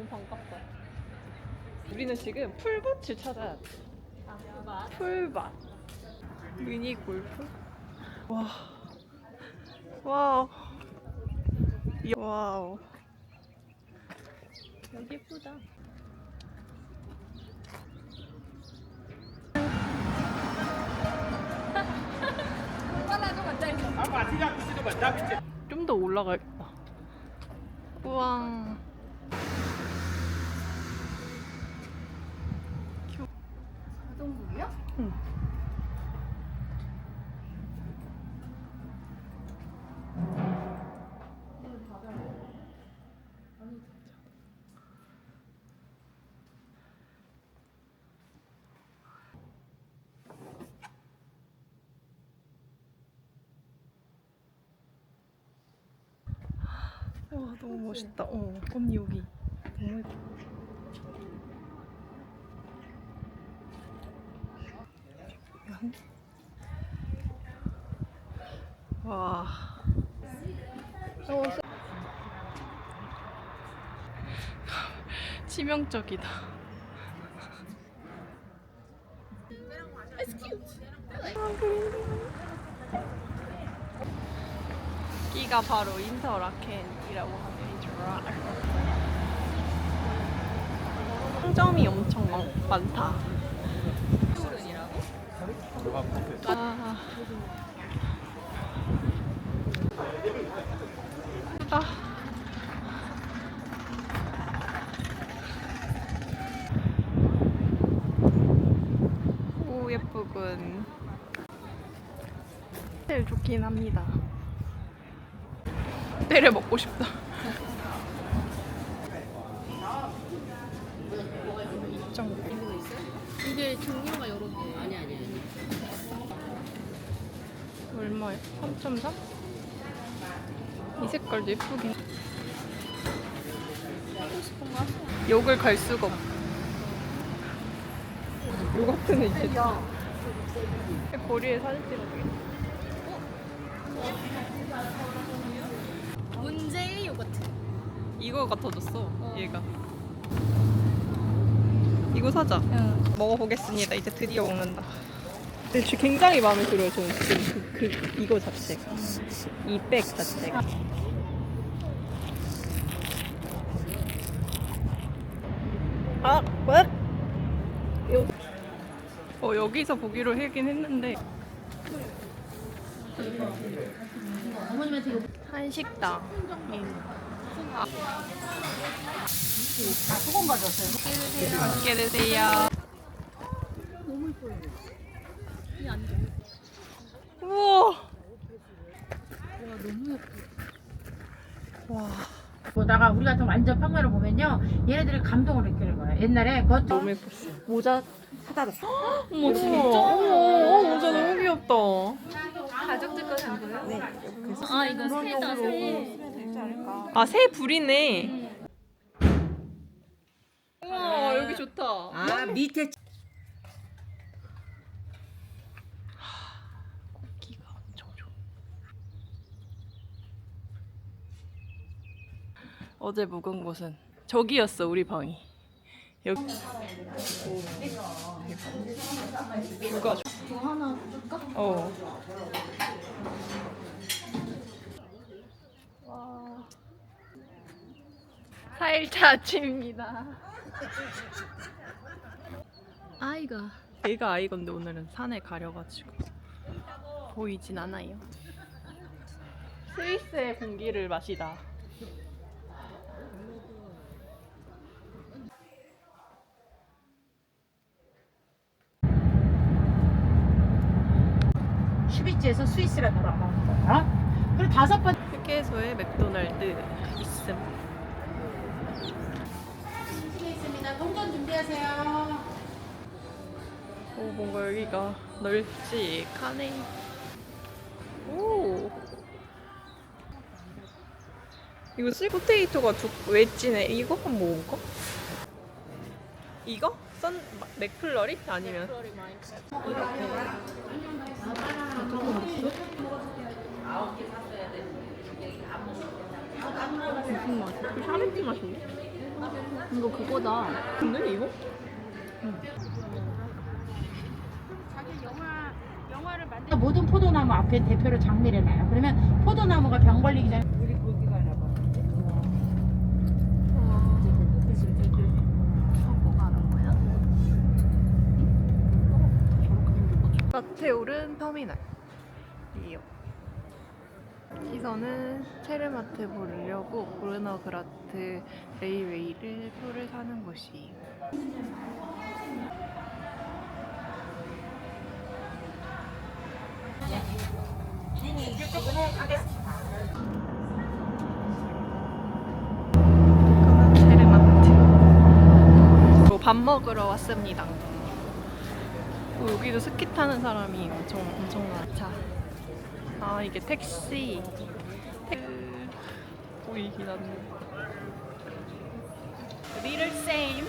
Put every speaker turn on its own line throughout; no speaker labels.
너무 반갑다. 우리는 지금 풀밭을 찾아야 돼.
아,
풀밭. 미니 골프. 와. 와우. 이- 와우. 여기 예쁘다. 좀 더 올라가야겠다. 우와.
자동문이요?
응. 와 너무 멋있다. 어 언니 여기 너무 예뻐. 와. 치명적이다. 끼가 바로 인터라켄이라고 하면 좋아. 상점이 엄청 많, 많다. 아. 아. 오 예쁘군. 제일 좋긴 합니다. 때려 먹고 싶다.
이게 종류가 여러 개. 아니 아니 아니.
얼마야? 3.3? 이 색깔도 예쁘긴.
하고 싶은 거 하세요.
욕을 갈 수가 없어. 요 같은 애 있겠다. 거리에 사진 찍어주겠다.
문제의 요거트.
이거 같아졌어, 얘가. 이거 사자. 먹어보겠습니다. 이제 드디어 먹는다. 근데 지금 굉장히 마음에 들어요, 저는 지금 그, 그 이거 자체가. 이 백 자체가. 아, 왜? 요. 어, 여기서 보기로 하긴 했는데. 한식당. 아,
수건 가져왔어요.
맛있게 드세요. 우와.
와 너무 예뻐.
와.
보다가 우리 같은 완전 평면을 보면요 얘네들이 감동을 느끼는 거야 옛날에
너무 예뻤어.
모자 사다 줬어
어머 진짜. 어머 모자 너무 귀엽다.
가족들 거 산 거예요? 네. 아 이거 새다 새.
아 새 불이네. 우와 여기 좋다.
아 밑에
기가 엄청 좋아. 어제 묵은 곳은 저기였어 우리 방이. 여기. 좋.
이거 하나 줄까?
어. 와. 4일차 아침입니다.
아이가.
얘가 아이건데 오늘은 산에 가려가지고 보이진 않아요. 스위스의 공기를 마시다.
슈비츠에서 스위스라 돌아가는 거야 그리고 다섯 번
휴게소에 맥도날드 있음.
있습니다 동전 준비하세요
오 뭔가 여기가 널찍하네. 오. 이거 스위트포테이토가 두 웨지네. 이거 한번 먹어볼까? 이거? 썬 맥플러리? 아니면 무슨 맛? 그 샤베트 맛인데?
이거 그거다.
근데 이거?
모든 포도나무 앞에 대표로 장미를 놔요. 그러면 포도나무가 병 걸리기 전에 우리 거기 가나 봐.
하고 가는 거야?
마테오른 터미널이에요. 기선은 체르마트 보려고 보르너그라트 레이웨이를 표를 사는 곳이에요. 체르마트. 또밥 먹으러 왔습니다. 어, 여기도 스키 타는 사람이 엄청 엄청 많다. 아 이게 택시. 택... 보이긴 한데. Little same,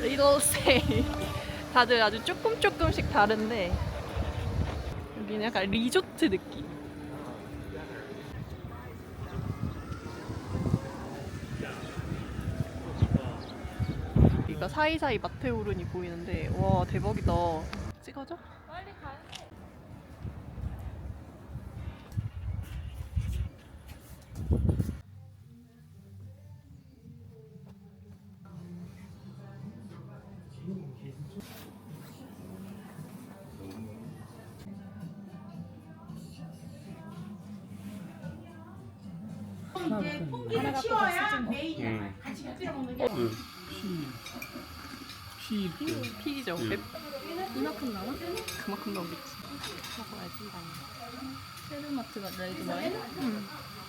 little same. 다들 아주 조금 조금씩 다른데 여기는 약간 리조트 느낌. 사이사이 마테오른이 보이는데 와 대박이다. 찍어줘?
빨리 가요.
이제 콩기를 치워야 메인이야. 같이 곁들여 먹는 게.
피, 피,
피죠.
음.
이만큼 나와?
그만큼 넘겠지.
체르마트가 레드 와인?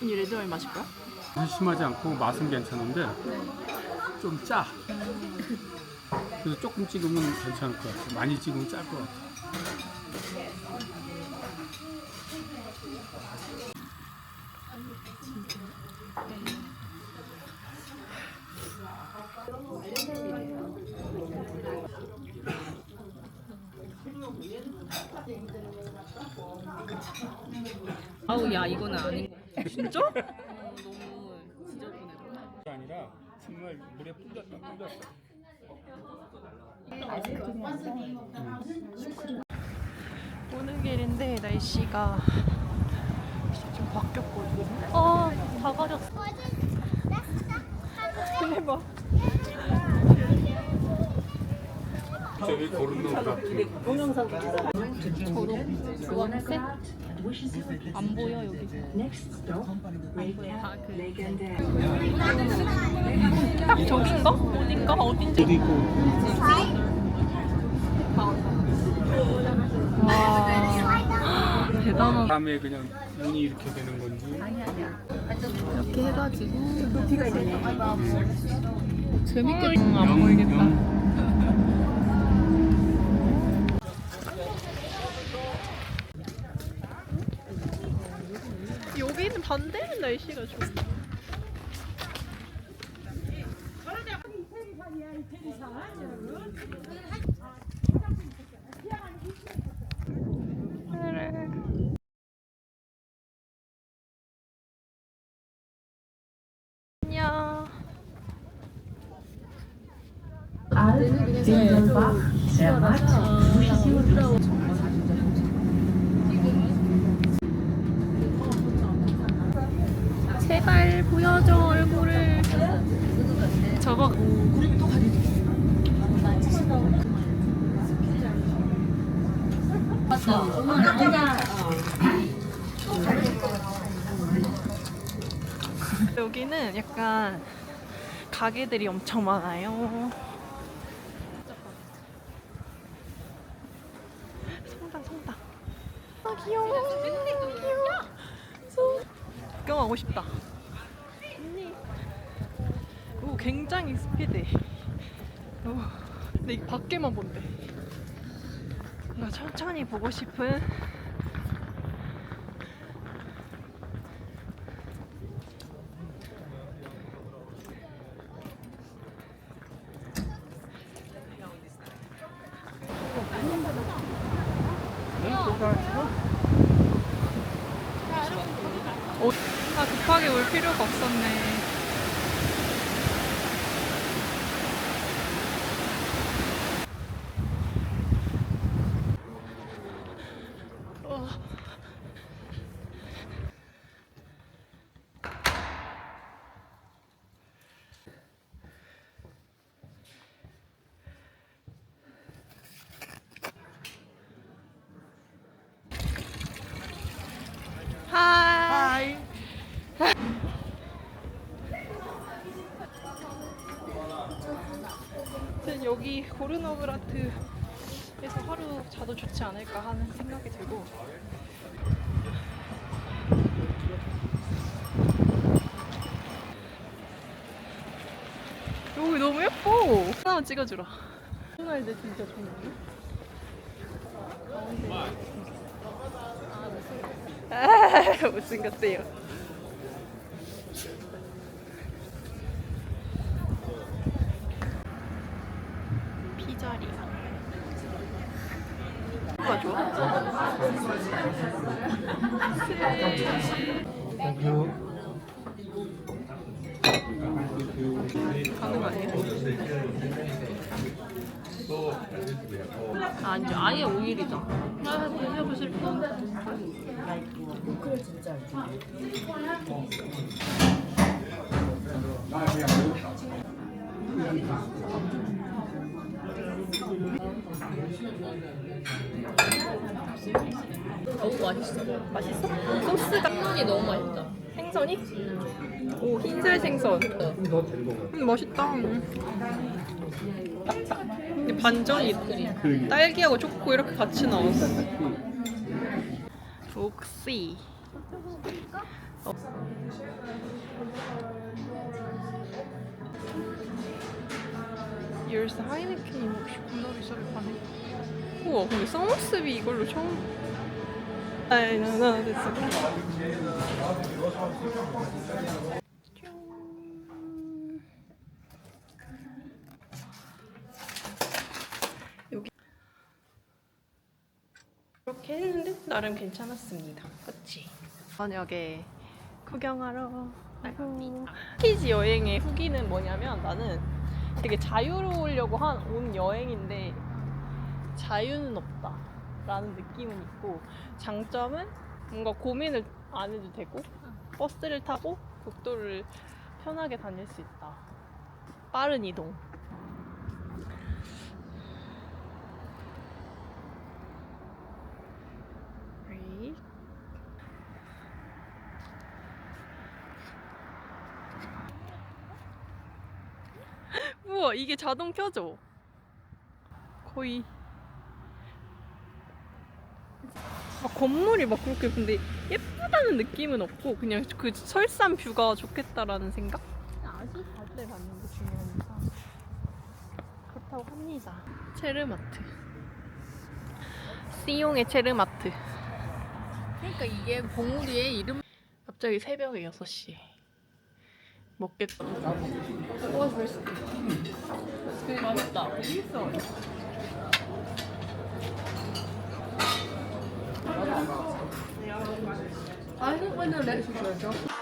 이 레드 와인 마실 거야?
심하지 않고 맛은 괜찮은데 좀 짜. 그래서 조금 찍으면 괜찮을 것 같아. 많이 찍으면 짤 것 같아.
아 우야 이거는 아닌 거.
진짜?
너무 지저분해.
그게 아니라 정말 물에 불렸다, 불렸다.
오는 길인데 날씨가 좀 바뀌었거든요.
어, 다 가렸어.
해봐.
저기 고른 놈 같은
초록, 주황색. 안 보여 여기서. 다그
딱 저긴가? 어딘가? 어딘지. 와 대단하다.
다음에 그냥 눈이 이렇게 되는 건지
이렇게 해가지고 재밌겠다.
응, 안 보이겠다. 여기는 반대는 날씨가. 그래. 안녕. 제 발 보여줘 얼굴을. 저거 여기는 약간 가게들이 엄청 많아요. 성당 성당. 아 귀여워. 귀여워. 소- 구경하고 싶다. 굉장히 스피드해. 오, 근데 이 밖에만 본대. 뭔가 천천히 보고 싶은 어, 아 급하게 올 필요가 없었네. 여기 고르노브라트에서 하루 자도 좋지 않을까 하는 생각이 들고. 여기 너무 예뻐. 하나만 찍어주라. 호날두 진짜 좋네. 아 못생겼대요 피자리야 뭐가 좋아? 가는 거 아니에요?
아니 아예 오일이다. 아 드셔보실 분? 너무 맛있어.
맛있어? 소스가
생선이 너무 맛있다.
생선이? 오 흰살 생선 음, 맛있다 근데 반전이. 딸기하고 초코 이렇게 같이 나왔어 복시 어. 열쇠 하이네켄이 혹시 겁나 비싸게 파네 우와 근데 서머스비 이걸로 처음 여기 이렇게 했는데 나름 괜찮았습니다. 그치? 저녁에 구경하러 나갑니다. 패키지 여행의 후기는 뭐냐면 나는 되게 자유로우려고 한 온 여행인데 자유는 없다 라는 느낌은 있고 장점은 뭔가 고민을 안 해도 되고 버스를 타고 국도를 편하게 다닐 수 있다. 빠른 이동. 우와 이게 자동 켜져. 거의 막 건물이 막 그렇게 근데 예쁘다는 느낌은 없고 그냥 그 설산 뷰가 좋겠다라는 생각? 아주 자주에 받는 게 중요하니까 그렇다고 합니다. 체르마트. 시용의 체르마트.
그러니까 이게 봉우리의 이름.
갑자기 새벽에 6시에 먹겠다.
와 맛있어. 되게 맛있다. 맛있어. 아, 이거는 내가 주셔야죠.